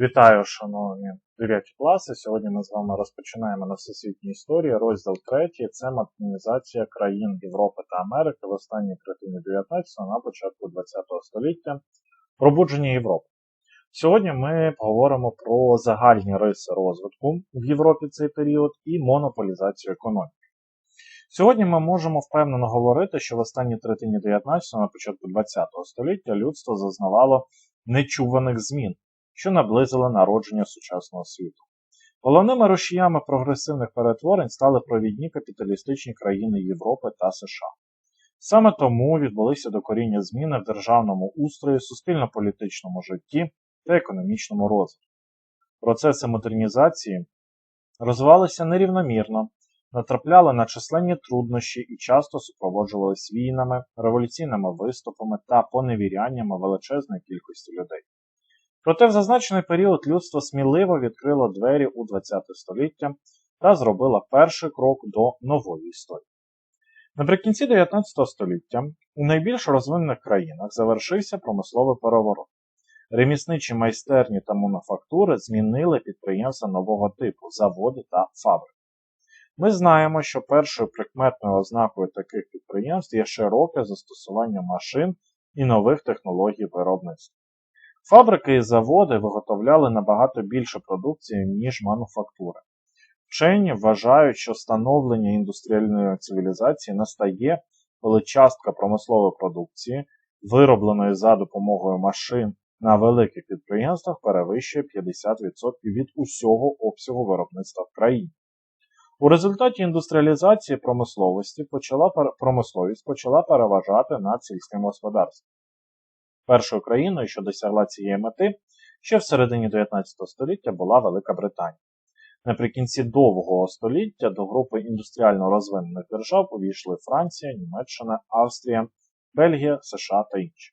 Вітаю, шановні 9 класи. Сьогодні ми з вами розпочинаємо на всесвітній історії. Розділ 3 це модернізація країн Європи та Америки в останній третині 19-го на початку 20-го століття. Пробудження Європи. Сьогодні ми поговоримо про загальні риси розвитку в Європі цей період і монополізацію економіки. Сьогодні ми можемо впевнено говорити, що в останній третині 19-го, на початку 20-го століття людство зазнавало нечуваних змін що наблизили народження сучасного світу. Головними рушіями прогресивних перетворень стали провідні капіталістичні країни Європи та США. Саме тому відбулися докоріння зміни в державному устрої, суспільно-політичному житті та економічному розвитку. Процеси модернізації розвивалися нерівномірно, натрапляли на численні труднощі і часто супроводжувалися війнами, революційними виступами та поневіряннями величезної кількості людей. Проте в зазначений період людство сміливо відкрило двері у ХХ століття та зробило перший крок до нової історії. Наприкінці 19 століття у найбільш розвинених країнах завершився промисловий переворот. Ремісничі майстерні та мануфактури змінили підприємства нового типу, заводи та фабрики. Ми знаємо, що першою прикметною ознакою таких підприємств є широке застосування машин і нових технологій виробництва. Фабрики і заводи виготовляли набагато більше продукції, ніж мануфактури. Вчені вважають, що становлення індустріальної цивілізації настає, коли частка промислової продукції, виробленої за допомогою машин на великих підприємствах, перевищує 50% від усього обсягу виробництва в країні. У результаті індустріалізації промисловості почала, промисловість почала переважати над сільським господарством. Першою країною, що досягла цієї мети, ще в середині 19 століття була Велика Британія. Наприкінці довгого століття до групи індустріально розвинених держав увійшли Франція, Німеччина, Австрія, Бельгія, США та інші.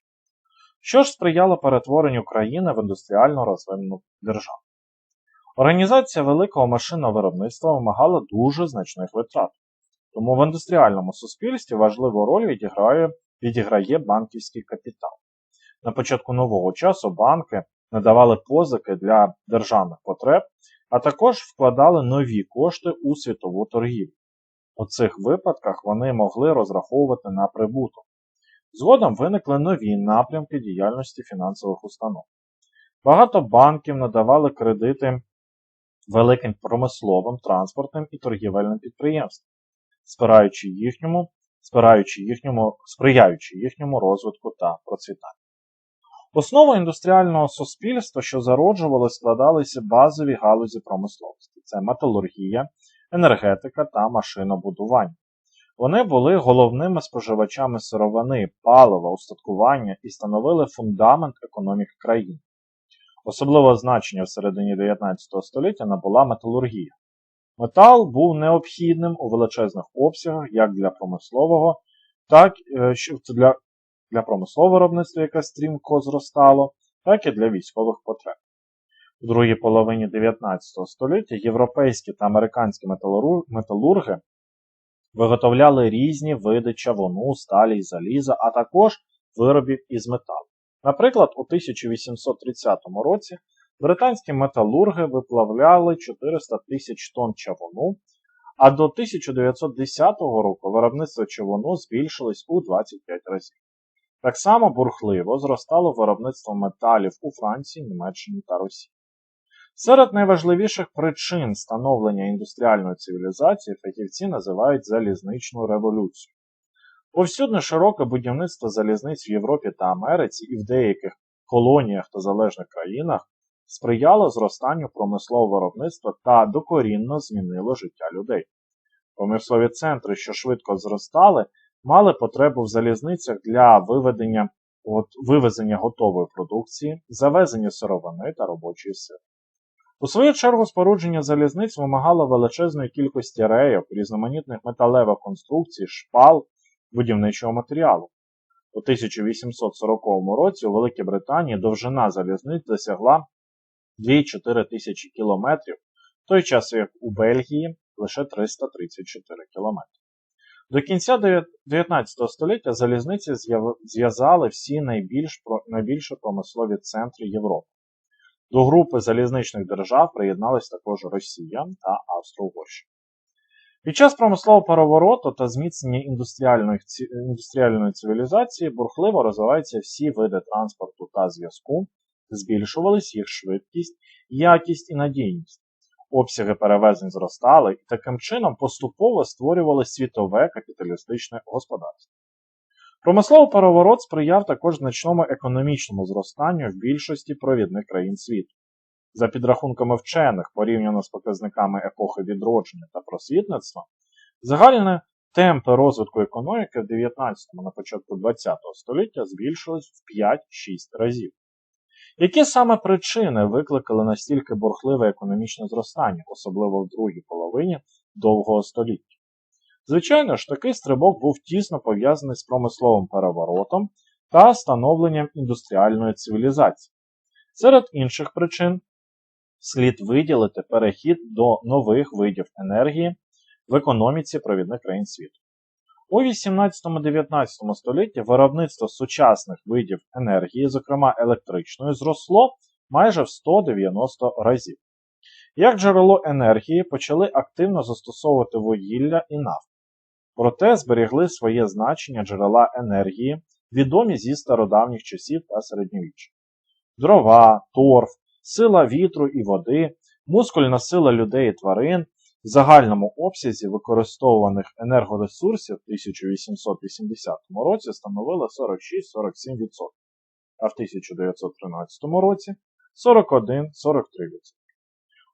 Що ж сприяло перетворенню країни в індустріально розвинену державу? Організація великого машинного виробництва вимагала дуже значних витрат. Тому в індустріальному суспільстві важливу роль відіграє, відіграє банківський капітал. На початку нового часу банки надавали позики для державних потреб, а також вкладали нові кошти у світову торгівлю. У цих випадках вони могли розраховувати на прибуток. Згодом виникли нові напрямки діяльності фінансових установ. Багато банків надавали кредити великим промисловим, транспортним і торгівельним підприємствам, спираючи їхньому, спираючи їхньому, сприяючи їхньому розвитку та процвітанню. Основа індустріального суспільства, що зароджували, складалися базові галузі промисловості: це металургія, енергетика та машинобудування. Вони були головними споживачами сировини, палива, устаткування і становили фундамент економіки країни. Особливе значення в середині 19 століття набула металургія. Метал був необхідним у величезних обсягах як для промислового, так е, і для для промислового виробництва, яке стрімко зростало, так і для військових потреб. У другій половині 19 століття європейські та американські металурги виготовляли різні види чавуну, сталі і заліза, а також виробів із металу. Наприклад, у 1830 році британські металурги виплавляли 400 тисяч тонн чавуну, а до 1910 року виробництво чавуну збільшилось у 25 разів. Так само бурхливо зростало виробництво металів у Франції, Німеччині та Росії. Серед найважливіших причин становлення індустріальної цивілізації фахівці називають залізничну революцію. Повсюдне широке будівництво залізниць в Європі та Америці і в деяких колоніях та залежних країнах сприяло зростанню промислового виробництва та докорінно змінило життя людей. Промислові центри, що швидко зростали, мали потребу в залізницях для виведення, от, вивезення готової продукції, завезення сировини та робочої сили. У свою чергу спорудження залізниць вимагало величезної кількості рейок, різноманітних металевих конструкцій, шпал, будівничого матеріалу. У 1840 році у Великій Британії довжина залізниць досягла 2,4 тисячі кілометрів, в той час як у Бельгії лише 334 кілометри. До кінця 19 століття залізниці зв'язали всі найбільш, найбільші промислові центри Європи. До групи залізничних держав приєднались також Росія та Австро-Угорщина. Під час промислового перевороту та зміцнення індустріальної, індустріальної цивілізації бурхливо розвиваються всі види транспорту та зв'язку, збільшувались їх швидкість, якість і надійність. Обсяги перевезень зростали і таким чином поступово створювали світове капіталістичне господарство. Промисловий переворот сприяв також значному економічному зростанню в більшості провідних країн світу. За підрахунками вчених, порівняно з показниками епохи відродження та просвітництва, загальні темпи розвитку економіки в 19-му на початку 20-го століття збільшились в 5-6 разів. Які саме причини викликали настільки бурхливе економічне зростання, особливо в другій половині довгого століття? Звичайно ж, такий стрибок був тісно пов'язаний з промисловим переворотом та становленням індустріальної цивілізації. Серед інших причин слід виділити перехід до нових видів енергії в економіці провідних країн світу. У 18-19 столітті виробництво сучасних видів енергії, зокрема електричної, зросло майже в 190 разів. Як джерело енергії почали активно застосовувати вугілля і нафту. Проте зберігли своє значення джерела енергії, відомі зі стародавніх часів та середньовіччя. Дрова, торф, сила вітру і води, мускульна сила людей і тварин загальному обсязі використовуваних енергоресурсів в 1880 році становили 46-47%, а в 1913 році 41-43%.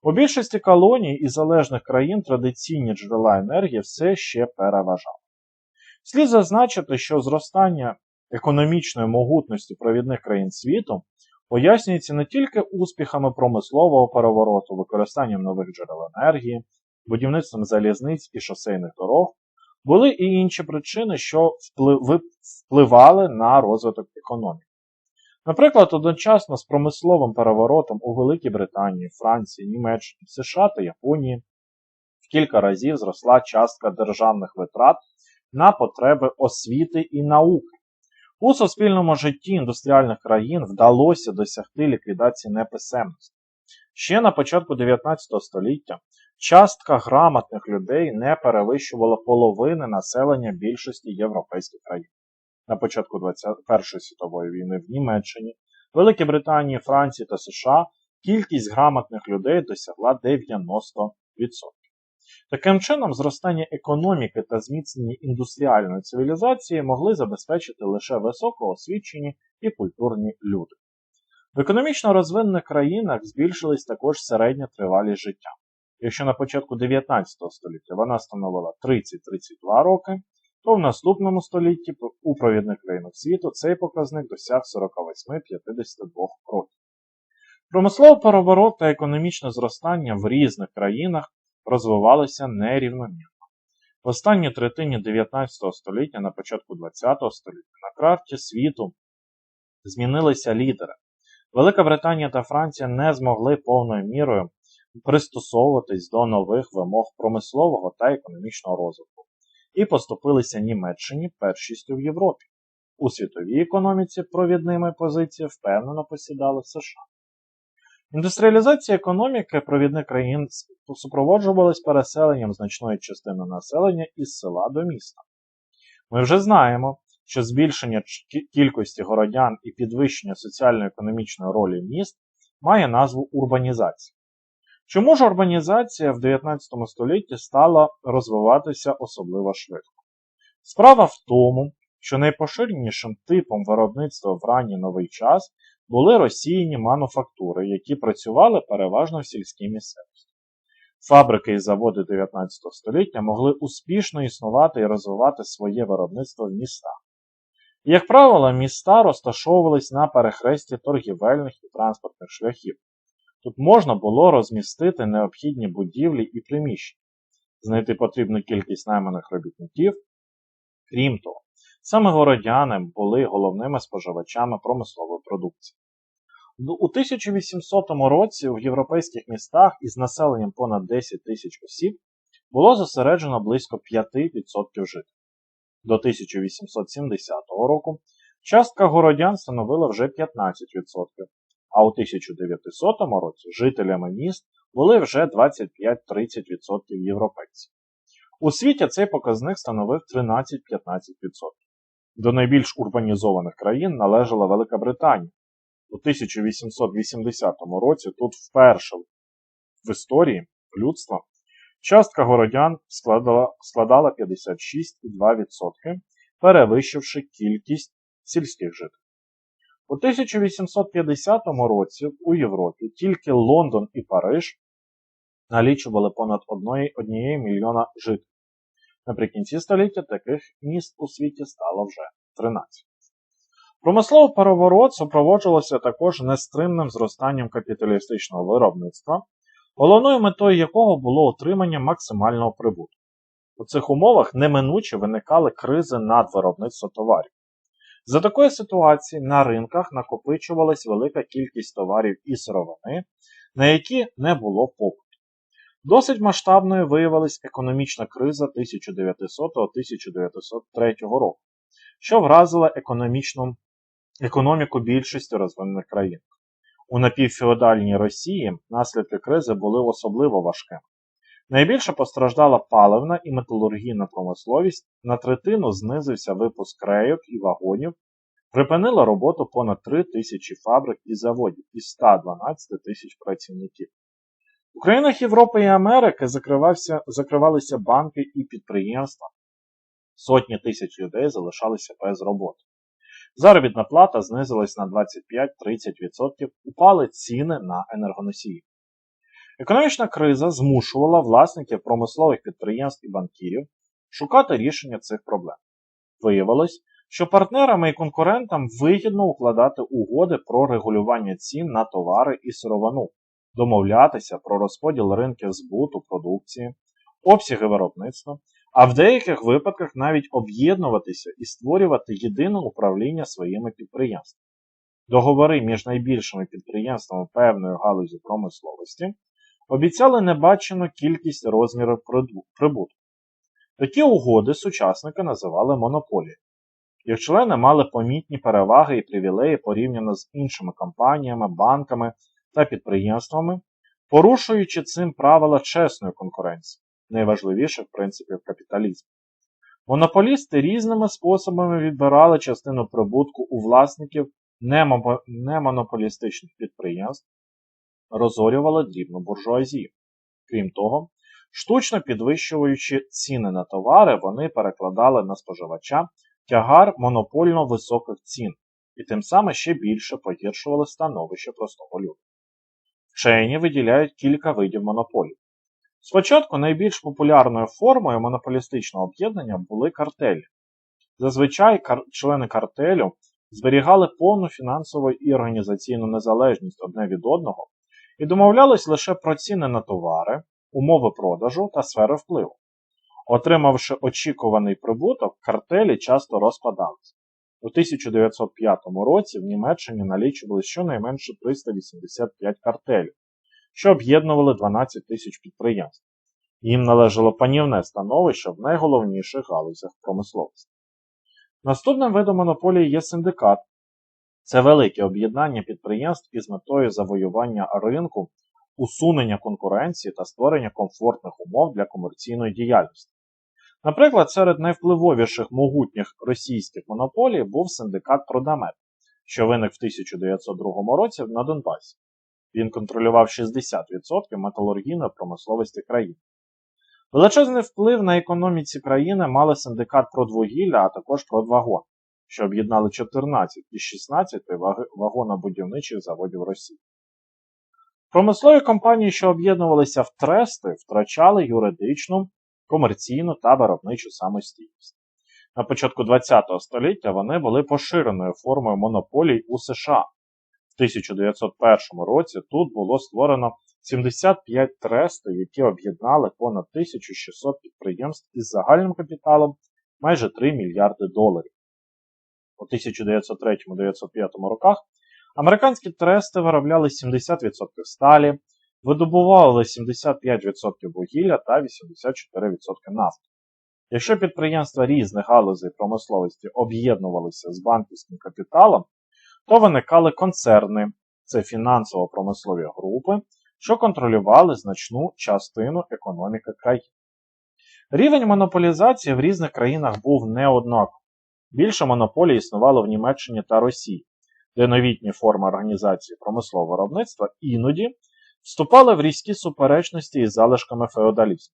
У більшості колоній і залежних країн традиційні джерела енергії все ще переважали. Слід зазначити, що зростання економічної могутності провідних країн світу пояснюється не тільки успіхами промислового перевороту, використанням нових джерел енергії, будівництвом залізниць і шосейних дорог, були і інші причини, що впливали на розвиток економіки. Наприклад, одночасно з промисловим переворотом у Великій Британії, Франції, Німеччині, США та Японії в кілька разів зросла частка державних витрат на потреби освіти і науки. У суспільному житті індустріальних країн вдалося досягти ліквідації неписемності. Ще на початку 19 століття частка грамотних людей не перевищувала половини населення більшості європейських країн. На початку 21 світової війни в Німеччині, Великій Британії, Франції та США кількість грамотних людей досягла 90%. Таким чином, зростання економіки та зміцнення індустріальної цивілізації могли забезпечити лише високоосвічені і культурні люди. В економічно розвинених країнах збільшилась також середня тривалість життя. Якщо на початку 19 століття вона становила 30-32 роки, то в наступному столітті у провідних країнах світу цей показник досяг 48-52 років. Промисловий переворот та економічне зростання в різних країнах розвивалися нерівномірно. В останній третині 19 століття, на початку 20 століття, на карті світу змінилися лідери. Велика Британія та Франція не змогли повною мірою пристосовуватись до нових вимог промислового та економічного розвитку і поступилися Німеччині першістю в Європі. У світовій економіці провідними позиції впевнено посідали США. Індустріалізація економіки провідних країн супроводжувалась переселенням значної частини населення із села до міста. Ми вже знаємо, що збільшення кількості городян і підвищення соціально-економічної ролі міст має назву урбанізація. Чому ж урбанізація в 19 столітті стала розвиватися особливо швидко? Справа в тому, що найпоширенішим типом виробництва в ранній новий час були розсіяні мануфактури, які працювали переважно в сільській місцевості. Фабрики і заводи 19 століття могли успішно існувати і розвивати своє виробництво в містах. Як правило, міста розташовувались на перехресті торгівельних і транспортних шляхів. Тут можна було розмістити необхідні будівлі і приміщення, знайти потрібну кількість найманих робітників. Крім того, саме городяни були головними споживачами промислової продукції. У 1800 році в європейських містах із населенням понад 10 тисяч осіб було зосереджено близько 5% жителів. До 1870 року частка городян становила вже 15%, а у 1900 році жителями міст були вже 25-30% європейців. У світі цей показник становив 13-15%. До найбільш урбанізованих країн належала Велика Британія. У 1880 році тут вперше в історії людства частка городян складала, складала 56,2%, перевищивши кількість сільських жителів. У 1850 році у Європі тільки Лондон і Париж налічували понад 1 мільйона жителів. Наприкінці століття таких міст у світі стало вже 13. Промисловий переворот супроводжувався також нестримним зростанням капіталістичного виробництва, головною метою якого було отримання максимального прибутку. У цих умовах неминуче виникали кризи надвиробництва товарів. За такої ситуації на ринках накопичувалась велика кількість товарів і сировини, на які не було попиту. Досить масштабною виявилась економічна криза 1900-1903 року, що вразила економічну, економіку більшості розвинених країн. У напівфеодальній Росії наслідки кризи були особливо важкими. Найбільше постраждала паливна і металургійна промисловість, на третину знизився випуск рейок і вагонів, припинила роботу понад 3 тисячі фабрик і заводів із 112 тисяч працівників. У країнах Європи і Америки закривалися банки і підприємства. Сотні тисяч людей залишалися без роботи. Заробітна плата знизилась на 25-30%, упали ціни на енергоносії. Економічна криза змушувала власників промислових підприємств і банкірів шукати рішення цих проблем. Виявилось, що партнерам і конкурентам вигідно укладати угоди про регулювання цін на товари і сировину, домовлятися про розподіл ринків збуту продукції, обсяги виробництва, а в деяких випадках навіть об'єднуватися і створювати єдине управління своїми підприємствами. Договори між найбільшими підприємствами певної галузі промисловості обіцяли небачену кількість розмірів прибутку. Такі угоди сучасники називали монополією. Їх члени мали помітні переваги і привілеї порівняно з іншими компаніями, банками та підприємствами, порушуючи цим правила чесної конкуренції, найважливіших принципів капіталізму. Монополісти різними способами відбирали частину прибутку у власників немонополістичних підприємств, розорювали дрібну буржуазію. Крім того, штучно підвищуючи ціни на товари, вони перекладали на споживача тягар монопольно високих цін і тим самим ще більше погіршували становище простого люду. Вчені виділяють кілька видів монополій. Спочатку найбільш популярною формою монополістичного об'єднання були картелі. Зазвичай кар... члени картелю зберігали повну фінансову і організаційну незалежність одне від одного і домовлялись лише про ціни на товари, умови продажу та сфери впливу. Отримавши очікуваний прибуток, картелі часто розпадалися. У 1905 році в Німеччині налічували щонайменше 385 картелів, що об'єднували 12 тисяч підприємств. Їм належало панівне становище в найголовніших галузях промисловості. Наступним видом монополії є синдикат. Це велике об'єднання підприємств із метою завоювання ринку, усунення конкуренції та створення комфортних умов для комерційної діяльності. Наприклад, серед найвпливовіших могутніх російських монополій був синдикат Продамет, що виник в 1902 році на Донбасі. Він контролював 60% металургійної промисловості країни. Величезний вплив на економіці країни мали синдикат Продвугілля, а також Продвагон, що об'єднали 14 із 16 вагонобудівничих заводів Росії. Промислові компанії, що об'єднувалися в трести, втрачали юридичну комерційну та виробничу самостійність. На початку ХХ століття вони були поширеною формою монополій у США. В 1901 році тут було створено 75 трестів, які об'єднали понад 1600 підприємств із загальним капіталом майже 3 мільярди доларів. У 1903-1905 роках американські трести виробляли 70% сталі, видобували 75% вугілля та 84% нафти. Якщо підприємства різних галузей промисловості об'єднувалися з банківським капіталом, то виникали концерни. це фінансово-промислові групи, що контролювали значну частину економіки країни. Рівень монополізації в різних країнах був неоднаковий. Більше монополій існувало в Німеччині та Росії, де новітні форми організації промислового виробництва іноді вступали в різкі суперечності із залишками феодалізму.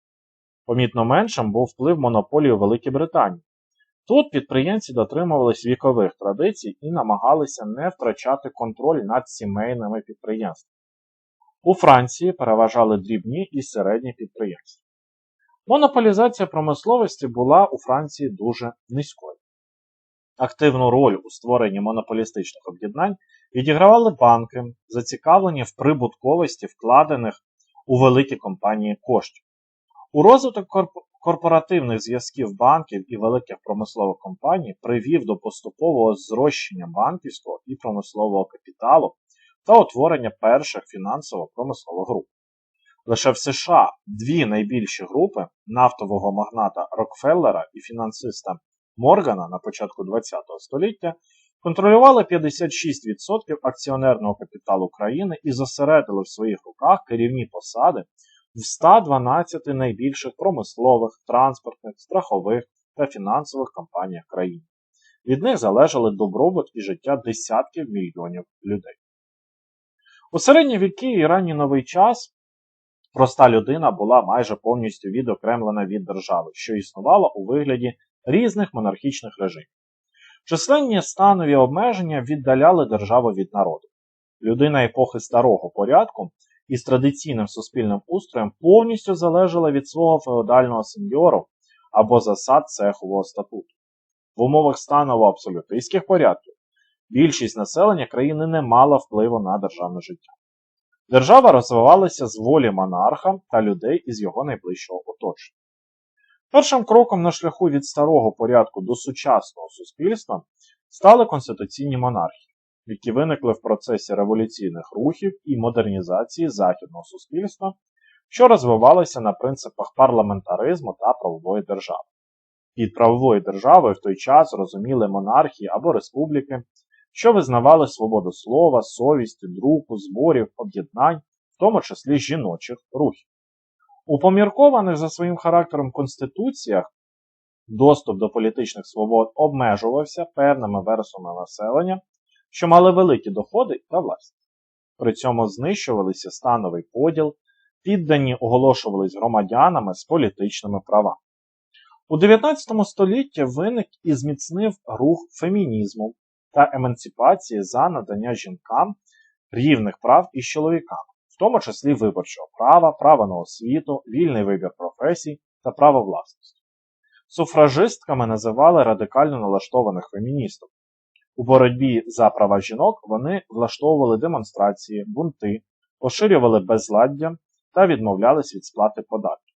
Помітно меншим був вплив монополії у Великій Британії. Тут підприємці дотримувались вікових традицій і намагалися не втрачати контроль над сімейними підприємствами. У Франції переважали дрібні і середні підприємства. Монополізація промисловості була у Франції дуже низькою. Активну роль у створенні монополістичних об'єднань відігравали банки, зацікавлені в прибутковості вкладених у великі компанії коштів. У розвиток корпоративних зв'язків банків і великих промислових компаній привів до поступового зрощення банківського і промислового капіталу та утворення перших фінансово-промислових груп. Лише в США дві найбільші групи нафтового магната Рокфеллера і фінансиста Моргана на початку ХХ століття контролювали 56% акціонерного капіталу країни і зосередили в своїх руках керівні посади в 112 найбільших промислових, транспортних, страхових та фінансових компаніях країни. Від них залежали добробут і життя десятків мільйонів людей. У середні віки і ранній новий час проста людина була майже повністю відокремлена від держави, що існувала у вигляді різних монархічних режимів. Численні станові обмеження віддаляли державу від народу. Людина епохи старого порядку із традиційним суспільним устроєм повністю залежала від свого феодального сеньору або засад цехового статуту. В умовах станово абсолютистських порядків більшість населення країни не мала впливу на державне життя. Держава розвивалася з волі монарха та людей із його найближчого оточення. Першим кроком на шляху від старого порядку до сучасного суспільства стали конституційні монархії які виникли в процесі революційних рухів і модернізації західного суспільства, що розвивалися на принципах парламентаризму та правової держави. Під правовою державою в той час розуміли монархії або республіки, що визнавали свободу слова, совісті, друку, зборів, об'єднань, в тому числі жіночих рухів. У поміркованих за своїм характером конституціях доступ до політичних свобод обмежувався певними версами населення що мали великі доходи та власність. При цьому знищувалися становий поділ, піддані оголошувались громадянами з політичними правами. У 19 столітті виник і зміцнив рух фемінізму та емансипації за надання жінкам рівних прав із чоловіками, тому числі виборчого права, права на освіту, вільний вибір професій та право власності. Суфражистками називали радикально налаштованих феміністок, у боротьбі за права жінок вони влаштовували демонстрації, бунти, поширювали безладдя та відмовлялись від сплати податків.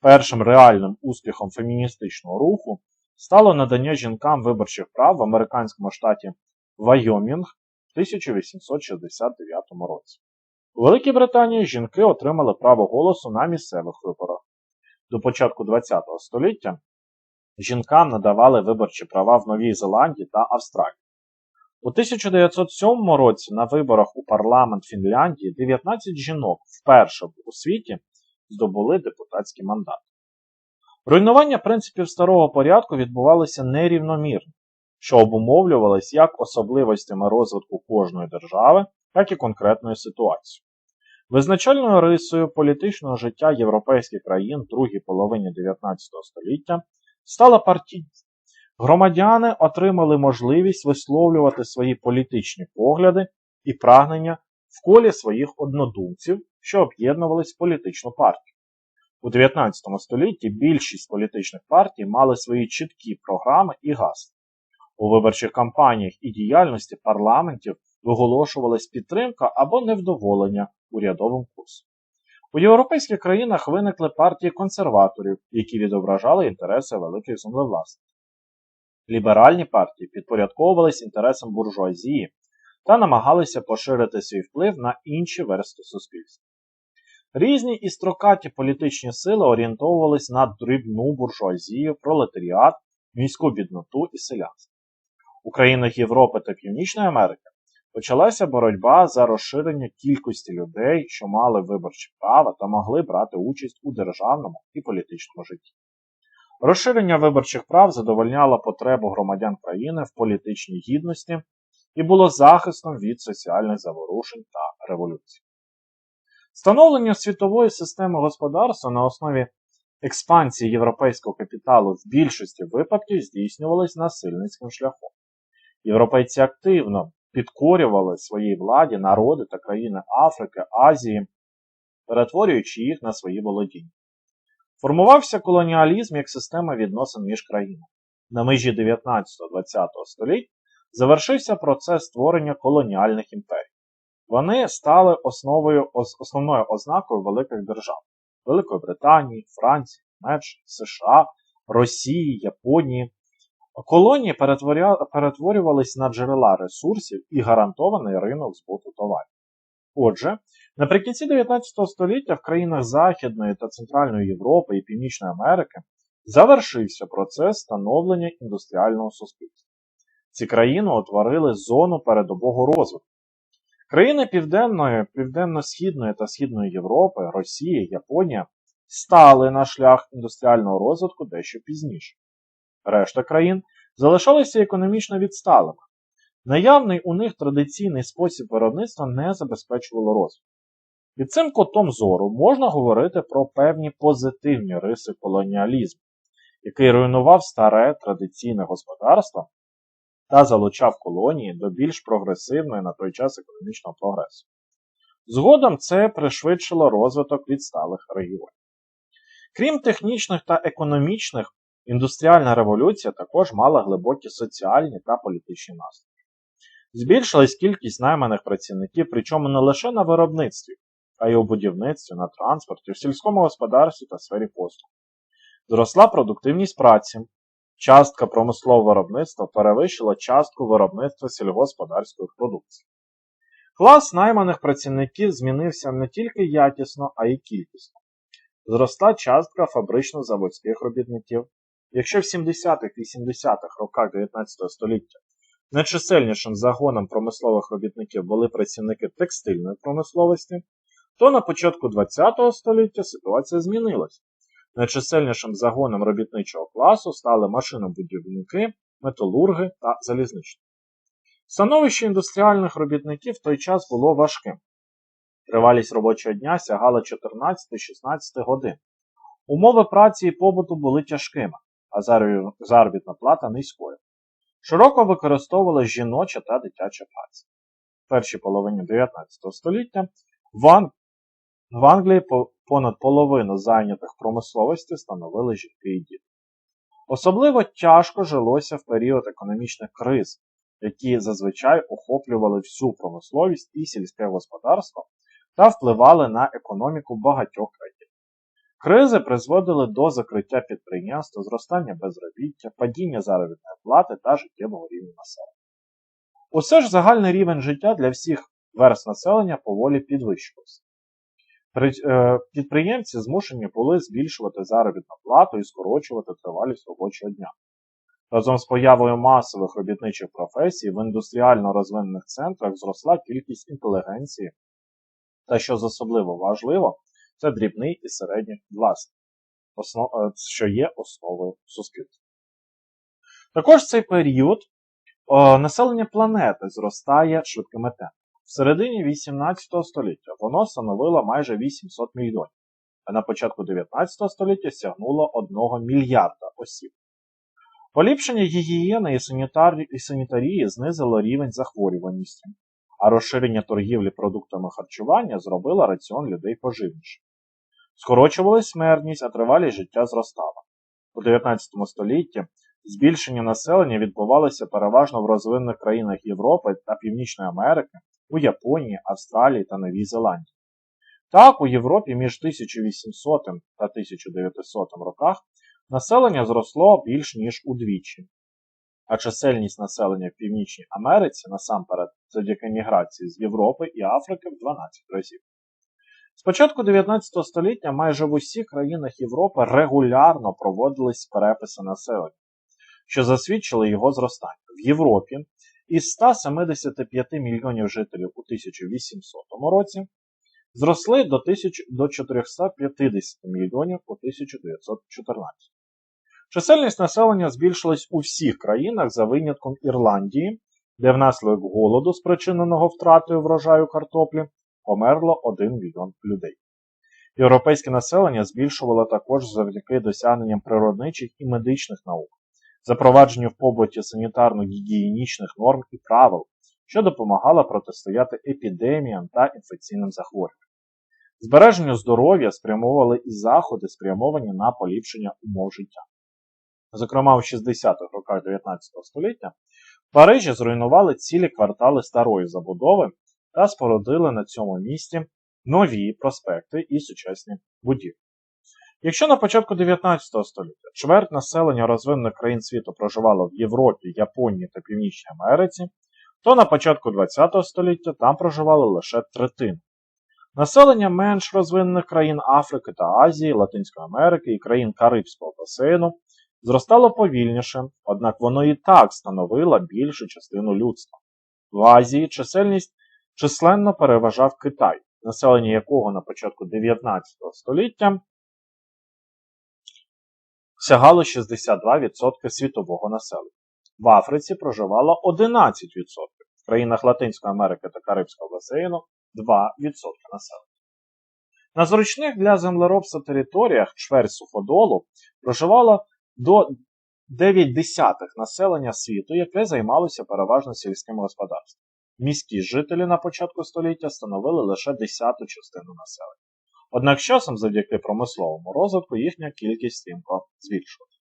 Першим реальним успіхом феміністичного руху стало надання жінкам виборчих прав в американському штаті Вайомінг в 1869 році. У Великій Британії жінки отримали право голосу на місцевих виборах. До початку ХХ століття жінкам надавали виборчі права в Новій Зеландії та Австралії. У 1907 році на виборах у парламент Фінляндії 19 жінок вперше у світі здобули депутатські мандати. Руйнування принципів старого порядку відбувалося нерівномірно, що обумовлювалось як особливостями розвитку кожної держави, так і конкретною ситуацією. Визначальною рисою політичного життя європейських країн другій половині 19 століття стала партійність. Громадяни отримали можливість висловлювати свої політичні погляди і прагнення в колі своїх однодумців, що об'єднувались в політичну партію. У 19 столітті більшість політичних партій мали свої чіткі програми і гасла. У виборчих кампаніях і діяльності парламентів виголошувалась підтримка або невдоволення урядовим курсом. У європейських країнах виникли партії консерваторів, які відображали інтереси великих землевласників. Ліберальні партії підпорядковувались інтересам буржуазії та намагалися поширити свій вплив на інші верстви суспільства. Різні і строкаті політичні сили орієнтовувались на дрібну буржуазію, пролетаріат, міську бідноту і селянство. У країнах Європи та Північної Америки Почалася боротьба за розширення кількості людей, що мали виборчі права та могли брати участь у державному і політичному житті. Розширення виборчих прав задовольняло потребу громадян країни в політичній гідності і було захистом від соціальних заворушень та революцій. Становлення світової системи господарства на основі експансії європейського капіталу в більшості випадків здійснювалось насильницьким шляхом. Європейці активно підкорювали своїй владі народи та країни Африки, Азії, перетворюючи їх на свої володіння. Формувався колоніалізм як система відносин між країнами. На межі 19-20 століть завершився процес створення колоніальних імперій. Вони стали основою, основною ознакою великих держав Великої Британії, Франції, Німеччини, США, Росії, Японії. Колонії перетворювались на джерела ресурсів і гарантований ринок збуту товарів. Отже, наприкінці 19 століття в країнах Західної та Центральної Європи і Північної Америки завершився процес становлення індустріального суспільства. Ці країни утворили зону передового розвитку. Країни Південної, Південно-Східної та Східної Європи, Росія, Японія стали на шлях індустріального розвитку дещо пізніше. Решта країн залишалися економічно відсталими. Наявний у них традиційний спосіб виробництва не забезпечувало розвитку. Під цим котом зору можна говорити про певні позитивні риси колоніалізму, який руйнував старе традиційне господарство та залучав колонії до більш прогресивної на той час економічного прогресу. Згодом це пришвидшило розвиток відсталих регіонів. Крім технічних та економічних, індустріальна революція також мала глибокі соціальні та політичні наслідки. Збільшилась кількість найманих працівників, причому не лише на виробництві, а й у будівництві, на транспорті, в сільському господарстві та сфері послуг. Зросла продуктивність праці, частка промислового виробництва перевищила частку виробництва сільгосподарської продукції. Клас найманих працівників змінився не тільки якісно, а й кількісно. Зросла частка фабрично-заводських робітників. Якщо в 70-х-80-х роках 19 століття найчисельнішим загоном промислових робітників були працівники текстильної промисловості, то на початку ХХ століття ситуація змінилася. Найчисельнішим загоном робітничого класу стали машинобудівники, металурги та залізничники. Становище індустріальних робітників в той час було важким. Тривалість робочого дня сягала 14-16 годин. Умови праці і побуту були тяжкими, а заробітна плата низькою. Широко використовувала жіноча та дитяча праця. В першій половині 19 століття в Англії понад половину зайнятих промисловості становили жінки і діти. Особливо тяжко жилося в період економічних криз, які зазвичай охоплювали всю промисловість і сільське господарство та впливали на економіку багатьох країн. Кризи призводили до закриття підприємств, зростання безробіття, падіння заробітної плати та життєвого рівня населення. Усе ж загальний рівень життя для всіх верст населення поволі підвищувався. Е, підприємці змушені були збільшувати заробітну плату і скорочувати тривалість робочого дня. Разом з появою масових робітничих професій в індустріально розвинених центрах зросла кількість інтелігенції, та, що особливо важливо, це дрібний і середній власник, е, що є основою суспільства. Також в цей період о, населення планети зростає швидкими темпами. В середині 18 століття воно становило майже 800 мільйонів, а на початку 19 століття сягнуло 1 мільярда осіб. Поліпшення гігієни і, санітарі... і санітарії знизило рівень захворюваності, а розширення торгівлі продуктами харчування зробило раціон людей поживнішим. Скорочувалась смертність, а тривалість життя зростала. У 19 столітті збільшення населення відбувалося переважно в розвинених країнах Європи та Північної Америки, у Японії, Австралії та Новій Зеландії. Так, у Європі між 1800 та 1900 роках населення зросло більш ніж удвічі, а чисельність населення в Північній Америці насамперед завдяки міграції з Європи і Африки в 12 разів. З початку 19 століття майже в усіх країнах Європи регулярно проводились переписи населення, що засвідчили його зростання. В Європі із 175 мільйонів жителів у 1800 році зросли до, 1000, до 450 мільйонів у 1914. Чисельність населення збільшилась у всіх країнах за винятком Ірландії, де внаслідок голоду, спричиненого втратою врожаю картоплі, померло 1 мільйон людей. Європейське населення збільшувало також завдяки досягненням природничих і медичних наук, запровадженню в побуті санітарно-гігієнічних норм і правил, що допомагало протистояти епідеміям та інфекційним захворюванням. Збереженню здоров'я спрямовували і заходи, спрямовані на поліпшення умов життя. Зокрема, у 60-х роках 19 століття в Парижі зруйнували цілі квартали старої забудови та спорудили на цьому місці нові проспекти і сучасні будівлі. Якщо на початку 19 століття чверть населення розвинених країн світу проживало в Європі, Японії та Північній Америці, то на початку 20 століття там проживало лише третина. Населення менш розвинених країн Африки та Азії, Латинської Америки і країн Карибського басейну зростало повільніше, однак воно і так становило більшу частину людства. В Азії чисельність численно переважав Китай, населення якого на початку 19 століття сягало 62% світового населення. В Африці проживало 11%, в країнах Латинської Америки та Карибського басейну 2% населення. На зручних для землеробства територіях чверть суходолу проживало до 9 десятих населення світу, яке займалося переважно сільським господарством. Міські жителі на початку століття становили лише десяту частину населення. Однак часом, завдяки промисловому розвитку, їхня кількість стрімко збільшилася.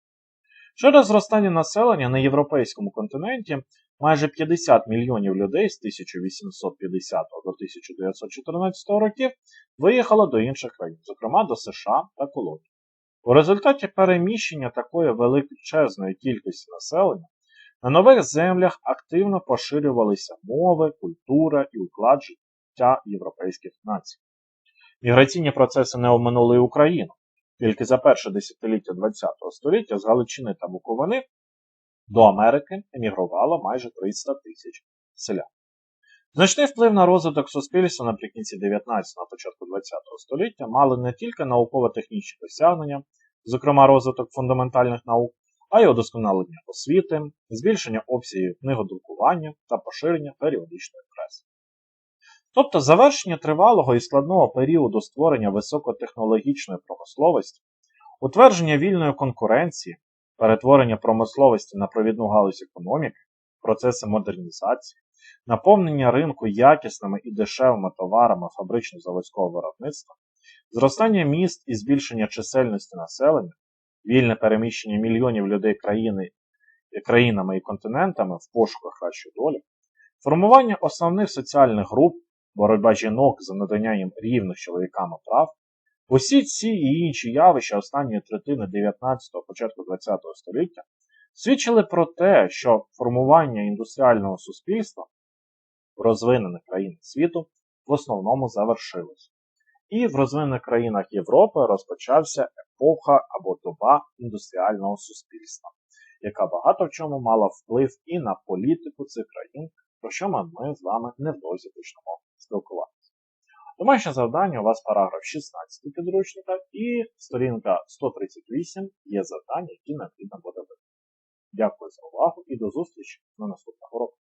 Через зростання населення на європейському континенті майже 50 мільйонів людей з 1850 до 1914 років виїхало до інших країн, зокрема до США та Колонії. У результаті переміщення такої величезної кількості населення на нових землях активно поширювалися мови, культура і уклад життя європейських націй. Міграційні процеси не оминули і Україну. Тільки за перше десятиліття ХХ століття з Галичини та Буковини до Америки емігрувало майже 300 тисяч селян. Значний вплив на розвиток суспільства наприкінці 19 на початку ХХ століття мали не тільки науково-технічні досягнення, зокрема розвиток фундаментальних наук, а й удосконалення освіти, збільшення обсягів книгодрукування та поширення періодичної преси. Тобто завершення тривалого і складного періоду створення високотехнологічної промисловості, утвердження вільної конкуренції, перетворення промисловості на провідну галузь економіки, процеси модернізації, наповнення ринку якісними і дешевими товарами фабрично-заводського виробництва, зростання міст і збільшення чисельності населення, вільне переміщення мільйонів людей країни, країнами і континентами в пошуках кращої долі, формування основних соціальних груп, боротьба жінок за надання їм рівних чоловіками прав, усі ці і інші явища останньої третини 19-го, початку 20-го століття свідчили про те, що формування індустріального суспільства розвинених країнах світу в основному завершилось. І в розвинених країнах Європи розпочався епоха або доба індустріального суспільства, яка багато в чому мала вплив і на політику цих країн, про що ми з вами невдовзі почнемо спілкуватися. Домашнє завдання у вас параграф 16 підручника і сторінка 138 є завдання, які необхідно буде виконати. Дякую за увагу і до зустрічі на наступного року.